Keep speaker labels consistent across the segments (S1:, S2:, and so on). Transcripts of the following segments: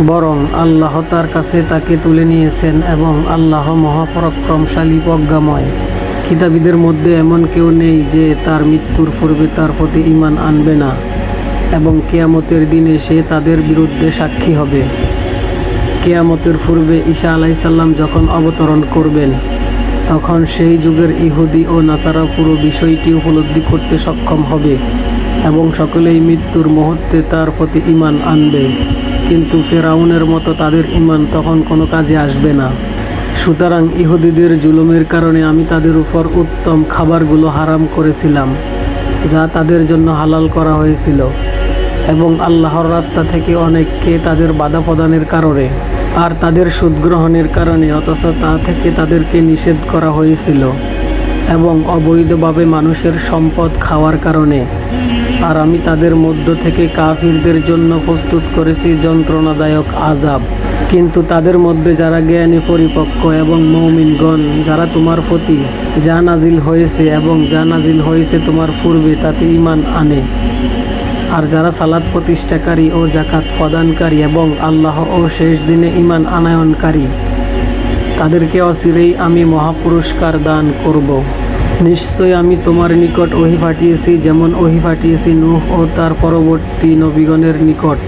S1: বরং আল্লাহ তার কাছে তাকে তুলে নিয়েছেন এবং আল্লাহ মহাপরাক্রমশালী প্রজ্ঞাময়। কিতাবীদের মধ্যে এমন কেউ নেই যে তার মৃত্যুর পূর্বে তার প্রতি ইমান আনবে না এবং কেয়ামতের দিনে সে তাদের বিরুদ্ধে সাক্ষী হবে। কেয়ামতের পূর্বে ঈশা আলাইসাল্লাম যখন অবতরণ করবেন, তখন সেই যুগের ইহুদি ও নাসারা পুরো বিষয়টি উপলব্ধি করতে সক্ষম হবে এবং সকলেই মৃত্যুর মুহূর্তে তার প্রতি ইমান আনবে। কিন্তু ফেরাউনের মতো তাদের ইমান তখন কোনো কাজে আসবে না। সুতরাং ইহুদিদের জুলুমের কারণে আমি তাদের উপর উত্তম খাবারগুলো হারাম করেছিলাম, যা তাদের জন্য হালাল করা হয়েছিল এবং আল্লাহর রাস্তা থেকে অনেককে তাদের বাধা প্রদানের কারণে আর তাদের সুদ গ্রহণের কারণে, অথচ তা থেকে তাদেরকে নিষেধ করা হয়েছিল এবং অবৈধভাবে মানুষের সম্পদ খাওয়ার কারণে। আর আমি তাদের মধ্য থেকে কাফিরদের জন্য প্রস্তুত করেছি যন্ত্রণাদায়ক আজাব কিন্তু তাদের মধ্যে যারা জ্ঞানী, পরিপক্ক এবং মৌমিনগণ, যারা তোমার প্রতি যা নাজিল হয়েছে এবং যা নাজিল হয়েছে তোমার পূর্বে, তাতে ইমান আনে আর যারা সালাদ প্রতিষ্ঠাকারী ও জাকাত প্রদানকারী এবং আল্লাহ ও শেষ দিনে ইমান আনায়নকারী, তাদেরকে অচিরেই আমি মহাপুরস্কার দান করব। নিশ্চয় আমি তোমার নিকট ওহি পাঠিয়েছি, যেমন ওহি পাঠিয়েছি নূহ ও তার পরবর্তী নবীগণের নিকট।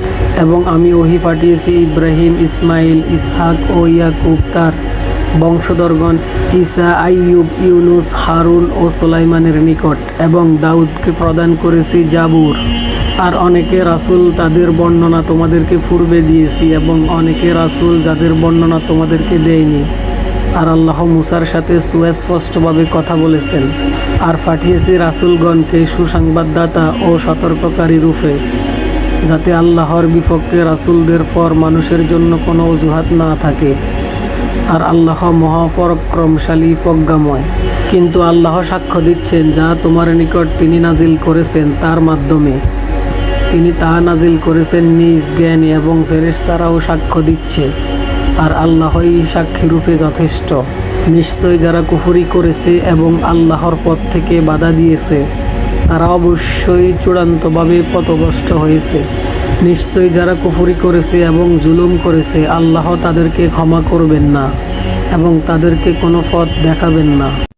S1: এবং আমি ওহি পাঠিয়েছি ইব্রাহিম, ইসমাইল, ইসহাক ও ইয়াকুব তার বংশধরগণ, ঈসা, আইয়ুব, ইউনুস, হারুন ও সোলাইমানের নিকট। এবং দাউদকে প্রদান করেছি জাবুর। আর অনেকে রাসূল তাদের বর্ণনা তোমাদেরকে পূর্বে দিয়েছি, এবং অনেকে রাসূল যাদের বর্ণনা তোমাদেরকে দেয়নি। আর আল্লাহ মুসার সাথে সুস্পষ্টভাবে কথা বলেছেন আর পাঠিয়েছি রাসুলগণকে সুসংবাদদাতা ও সতর্ককারী রূপে, যাতে আল্লাহর বিপক্ষে রাসূলদের পর মানুষের জন্য কোনো অজুহাত না থাকে। আর আল্লাহ মহাপরাক্রমশালী, প্রজ্ঞাময়। কিন্তু আল্লাহ সাক্ষ্য দিচ্ছেন, যা তোমার নিকট তিনি নাজিল করেছেন তার মাধ্যমে। তিনি তা নাজিল করেছেন নিজ জ্ঞানী এবং ফেরেশতারাও সাক্ষ্য দিচ্ছে। আর আল্লাহই সাক্ষী রূপে যথেষ্ট। নিশ্চয় যারা কুফুরি করেছে এবং আল্লাহর পথ থেকে বাধা দিয়েছে, তারা অবশ্যই চূড়ান্তভাবে পথভ্রষ্ট হয়েছে। নিশ্চয় যারা কুফুরি করেছে এবং জুলুম করেছে, আল্লাহ তাদেরকে ক্ষমা করবেন না এবং তাদেরকে কোনো পথ দেখাবেন না।